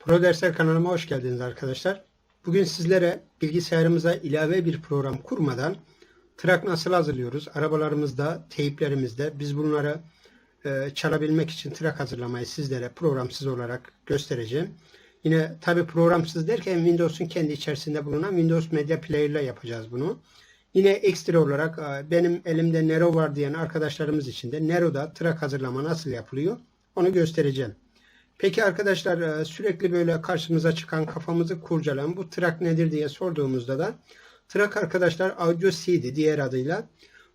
Pro Dersler kanalıma hoş geldiniz arkadaşlar. Bugün sizlere bilgisayarımıza ilave bir program kurmadan trak nasıl hazırlıyoruz? Arabalarımızda, teyplerimizde biz bunları e, çalabilmek için trak hazırlamayı sizlere programsız olarak göstereceğim. Yine tabi programsız derken Windows'un kendi içerisinde bulunan Windows Media Player ile yapacağız bunu. Yine ekstra olarak e, benim elimde Nero var diyen arkadaşlarımız için de Nero'da trak hazırlama nasıl yapılıyor onu göstereceğim. Peki arkadaşlar e, sürekli böyle karşımıza çıkan kafamızı kurcalayan bu trak nedir diye sorduğumuzda da trak arkadaşlar Audio CD diğer adıyla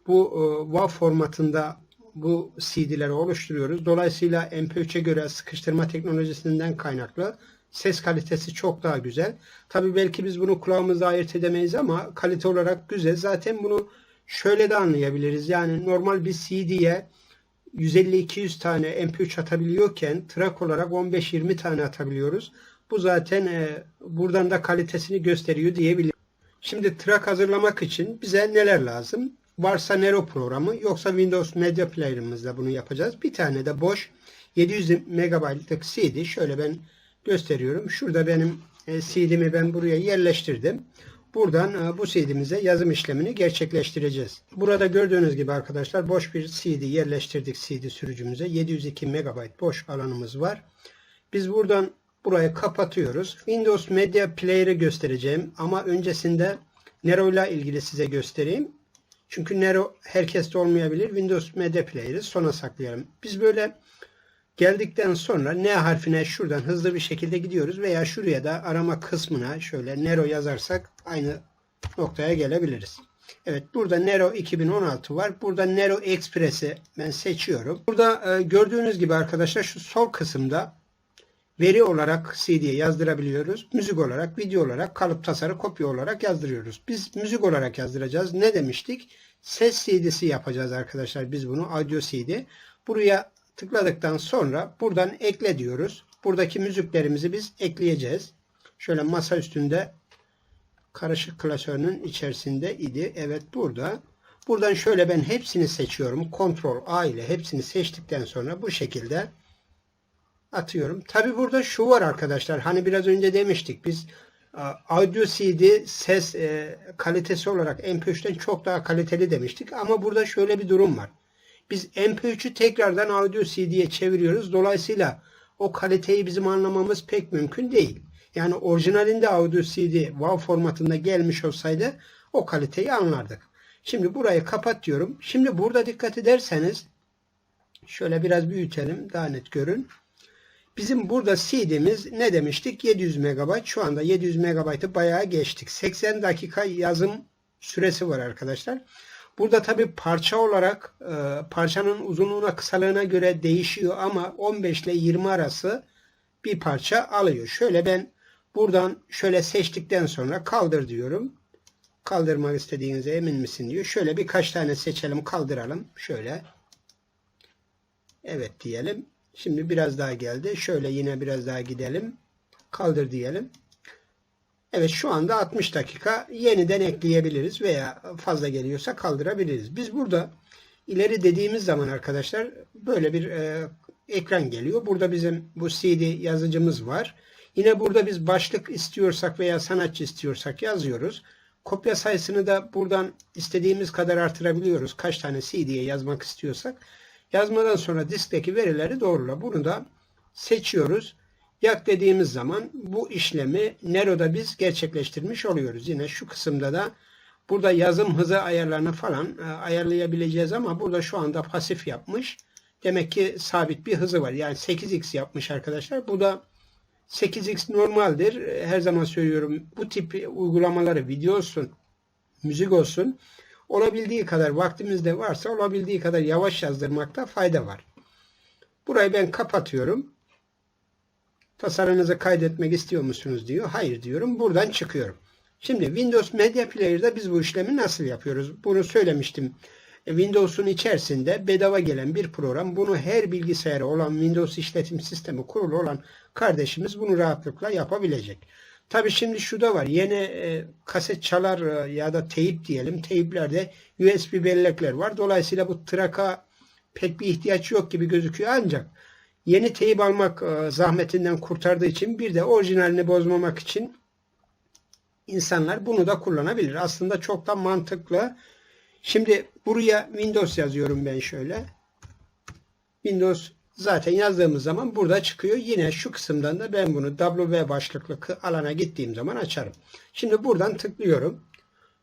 bu e, WAV formatında bu CD'leri oluşturuyoruz. Dolayısıyla MP3'e göre sıkıştırma teknolojisinden kaynaklı ses kalitesi çok daha güzel. Tabi belki biz bunu kulağımızda ayırt edemeyiz ama kalite olarak güzel. Zaten bunu şöyle de anlayabiliriz. Yani normal bir CD'ye 150-200 tane MP3 atabiliyorken track olarak 15-20 tane atabiliyoruz. Bu zaten e, buradan da kalitesini gösteriyor diyebilirim. Şimdi track hazırlamak için bize neler lazım? Varsa Nero programı yoksa Windows Media Player'ımızla bunu yapacağız. Bir tane de boş 700 MB'lık CD. Şöyle ben gösteriyorum. Şurada benim e, CD'mi ben buraya yerleştirdim. Buradan e, bu CD'mize yazım işlemini gerçekleştireceğiz. Burada gördüğünüz gibi arkadaşlar boş bir CD yerleştirdik CD sürücümüze. 702 MB boş alanımız var. Biz buradan burayı kapatıyoruz. Windows Media Player'ı göstereceğim ama öncesinde Nero ile ilgili size göstereyim. Çünkü Nero herkeste olmayabilir. Windows Media Player'ı sona saklayalım. Biz böyle Geldikten sonra N harfine şuradan hızlı bir şekilde gidiyoruz veya şuraya da arama kısmına şöyle Nero yazarsak aynı noktaya gelebiliriz. Evet burada Nero 2016 var. Burada Nero Express'i ben seçiyorum. Burada e, gördüğünüz gibi arkadaşlar şu sol kısımda veri olarak CD'ye yazdırabiliyoruz. Müzik olarak, video olarak, kalıp tasarı, kopya olarak yazdırıyoruz. Biz müzik olarak yazdıracağız. Ne demiştik? Ses CD'si yapacağız arkadaşlar. Biz bunu audio CD. Buraya tıkladıktan sonra buradan ekle diyoruz. Buradaki müziklerimizi biz ekleyeceğiz. Şöyle masa üstünde karışık klasörünün içerisinde idi. Evet burada. Buradan şöyle ben hepsini seçiyorum. Ctrl A ile hepsini seçtikten sonra bu şekilde atıyorum. Tabi burada şu var arkadaşlar. Hani biraz önce demiştik biz audio CD ses e, kalitesi olarak MP3'ten çok daha kaliteli demiştik. Ama burada şöyle bir durum var. Biz MP3'ü tekrardan audio CD'ye çeviriyoruz. Dolayısıyla o kaliteyi bizim anlamamız pek mümkün değil. Yani orijinalinde audio CD WAV formatında gelmiş olsaydı o kaliteyi anlardık. Şimdi burayı kapat diyorum. Şimdi burada dikkat ederseniz şöyle biraz büyütelim daha net görün. Bizim burada CD'miz ne demiştik? 700 MB. Şu anda 700 MB'ı bayağı geçtik. 80 dakika yazım süresi var arkadaşlar. Burada tabi parça olarak e, parçanın uzunluğuna kısalığına göre değişiyor ama 15 ile 20 arası bir parça alıyor. Şöyle ben buradan şöyle seçtikten sonra kaldır diyorum. Kaldırmak istediğinize emin misin diyor. Şöyle birkaç tane seçelim kaldıralım. Şöyle. Evet diyelim. Şimdi biraz daha geldi. Şöyle yine biraz daha gidelim. Kaldır diyelim. Evet şu anda 60 dakika yeniden ekleyebiliriz veya fazla geliyorsa kaldırabiliriz. Biz burada ileri dediğimiz zaman arkadaşlar böyle bir e, ekran geliyor. Burada bizim bu CD yazıcımız var. Yine burada biz başlık istiyorsak veya sanatçı istiyorsak yazıyoruz. Kopya sayısını da buradan istediğimiz kadar artırabiliyoruz. Kaç tane CD'ye yazmak istiyorsak. Yazmadan sonra diskteki verileri doğrula. Bunu da seçiyoruz. Yak dediğimiz zaman bu işlemi Nero'da biz gerçekleştirmiş oluyoruz. Yine şu kısımda da burada yazım hızı ayarlarını falan e, ayarlayabileceğiz ama burada şu anda pasif yapmış. Demek ki sabit bir hızı var. Yani 8x yapmış arkadaşlar. Bu da 8x normaldir. Her zaman söylüyorum bu tip uygulamaları video olsun, müzik olsun olabildiği kadar vaktimizde varsa olabildiği kadar yavaş yazdırmakta fayda var. Burayı ben kapatıyorum. Tasarınızı kaydetmek istiyor musunuz diyor. Hayır diyorum. Buradan çıkıyorum. Şimdi Windows Media Player'da biz bu işlemi nasıl yapıyoruz? Bunu söylemiştim. E, Windows'un içerisinde bedava gelen bir program. Bunu her bilgisayarı olan Windows işletim sistemi kurulu olan kardeşimiz bunu rahatlıkla yapabilecek. Tabi şimdi şu da var. Yeni e, kaset çalar e, ya da teyip diyelim. Teyiplerde USB bellekler var. Dolayısıyla bu traka pek bir ihtiyaç yok gibi gözüküyor ancak yeni teyip almak e, zahmetinden kurtardığı için bir de orijinalini bozmamak için insanlar bunu da kullanabilir. Aslında çok da mantıklı. Şimdi buraya Windows yazıyorum ben şöyle. Windows zaten yazdığımız zaman burada çıkıyor. Yine şu kısımdan da ben bunu W başlıklı alana gittiğim zaman açarım. Şimdi buradan tıklıyorum.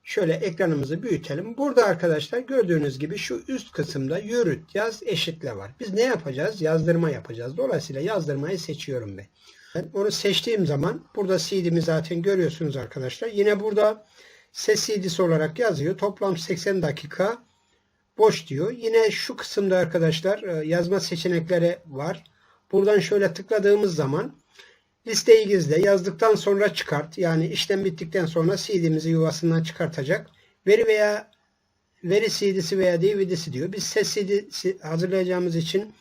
Şöyle ekranımızı büyütelim. Burada arkadaşlar gördüğünüz gibi şu üst kısımda yürüt, yaz, eşitle var. Biz ne yapacağız? Yazdırma yapacağız. Dolayısıyla yazdırmayı seçiyorum ben. ben onu seçtiğim zaman burada CD'mi zaten görüyorsunuz arkadaşlar. Yine burada ses CD'si olarak yazıyor. Toplam 80 dakika boş diyor. Yine şu kısımda arkadaşlar e, yazma seçenekleri var. Buradan şöyle tıkladığımız zaman listeyi gizle yazdıktan sonra çıkart. Yani işlem bittikten sonra CD'mizi yuvasından çıkartacak. Veri veya veri CD'si veya DVD'si diyor. Biz ses CD'si hazırlayacağımız için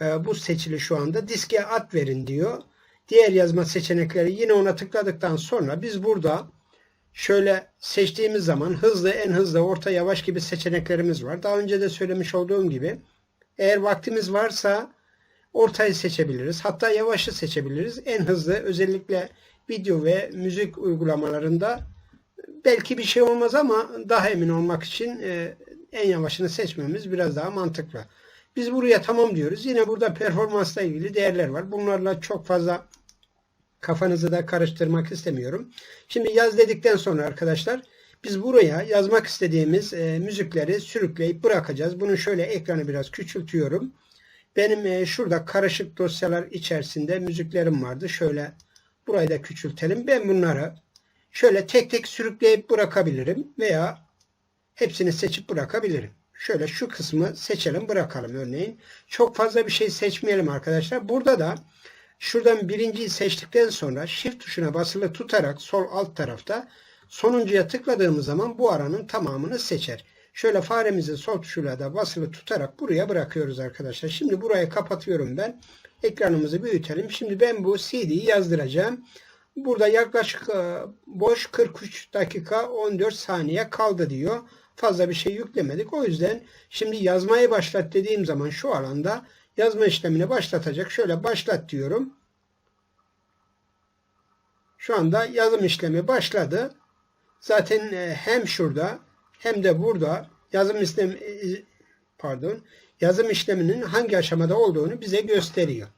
e, bu seçili şu anda. Diske at verin diyor. Diğer yazma seçenekleri yine ona tıkladıktan sonra biz burada şöyle seçtiğimiz zaman hızlı, en hızlı, orta, yavaş gibi seçeneklerimiz var. Daha önce de söylemiş olduğum gibi eğer vaktimiz varsa ortayı seçebiliriz. Hatta yavaşı seçebiliriz. En hızlı özellikle video ve müzik uygulamalarında belki bir şey olmaz ama daha emin olmak için e, en yavaşını seçmemiz biraz daha mantıklı. Biz buraya tamam diyoruz. Yine burada performansla ilgili değerler var. Bunlarla çok fazla kafanızı da karıştırmak istemiyorum. Şimdi yaz dedikten sonra arkadaşlar biz buraya yazmak istediğimiz e, müzikleri sürükleyip bırakacağız. Bunu şöyle ekranı biraz küçültüyorum. Benim e, şurada karışık dosyalar içerisinde müziklerim vardı. Şöyle burayı da küçültelim. Ben bunları şöyle tek tek sürükleyip bırakabilirim veya hepsini seçip bırakabilirim. Şöyle şu kısmı seçelim bırakalım örneğin. Çok fazla bir şey seçmeyelim arkadaşlar. Burada da Şuradan birinciyi seçtikten sonra Shift tuşuna basılı tutarak sol alt tarafta sonuncuya tıkladığımız zaman bu aranın tamamını seçer. Şöyle faremizin sol tuşuyla da basılı tutarak buraya bırakıyoruz arkadaşlar. Şimdi burayı kapatıyorum ben. Ekranımızı büyütelim. Şimdi ben bu CD'yi yazdıracağım. Burada yaklaşık e, boş 43 dakika 14 saniye kaldı diyor. Fazla bir şey yüklemedik. O yüzden şimdi yazmayı başlat dediğim zaman şu alanda yazma işlemini başlatacak. Şöyle başlat diyorum. Şu anda yazım işlemi başladı. Zaten e, hem şurada hem de burada yazım işlemi e, pardon yazım işleminin hangi aşamada olduğunu bize gösteriyor.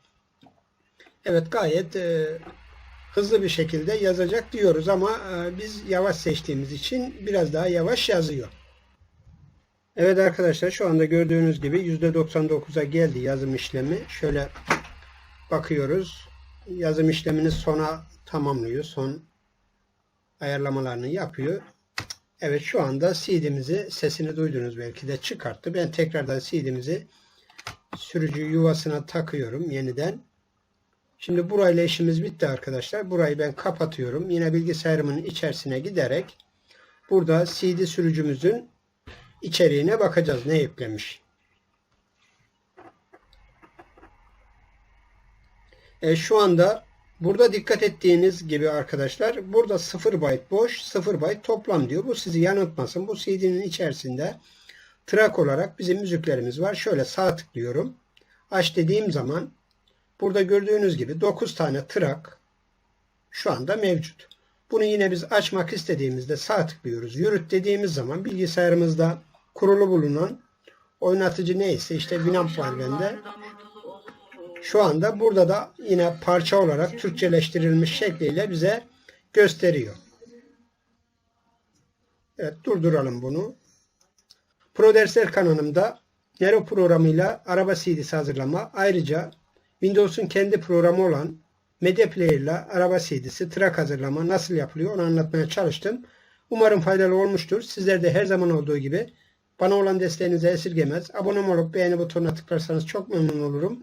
Evet gayet e, hızlı bir şekilde yazacak diyoruz ama e, biz yavaş seçtiğimiz için biraz daha yavaş yazıyor. Evet arkadaşlar şu anda gördüğünüz gibi %99'a geldi yazım işlemi. Şöyle bakıyoruz. Yazım işlemini sona tamamlıyor. Son ayarlamalarını yapıyor. Evet şu anda CD'mizi sesini duydunuz belki de çıkarttı. Ben tekrardan CD'mizi sürücü yuvasına takıyorum yeniden. Şimdi burayla işimiz bitti arkadaşlar. Burayı ben kapatıyorum. Yine bilgisayarımın içerisine giderek burada CD sürücümüzün içeriğine bakacağız. Ne yüklemiş. E, şu anda burada dikkat ettiğiniz gibi arkadaşlar burada 0 byte boş 0 byte toplam diyor. Bu sizi yanıltmasın. Bu CD'nin içerisinde track olarak bizim müziklerimiz var. Şöyle sağ tıklıyorum. Aç dediğim zaman burada gördüğünüz gibi 9 tane track şu anda mevcut. Bunu yine biz açmak istediğimizde sağ tıklıyoruz. Yürüt dediğimiz zaman bilgisayarımızda kurulu bulunan oynatıcı neyse işte Winamp var bende. Şu anda burada da yine parça olarak Türkçeleştirilmiş şekliyle bize gösteriyor. Evet durduralım bunu. Pro Dersler kanalımda Nero programıyla araba CD'si hazırlama ayrıca Windows'un kendi programı olan Media Player ile araba CD'si track hazırlama nasıl yapılıyor onu anlatmaya çalıştım. Umarım faydalı olmuştur. Sizler de her zaman olduğu gibi bana olan desteğinizi esirgemez. Abone olup beğeni butonuna tıklarsanız çok memnun olurum.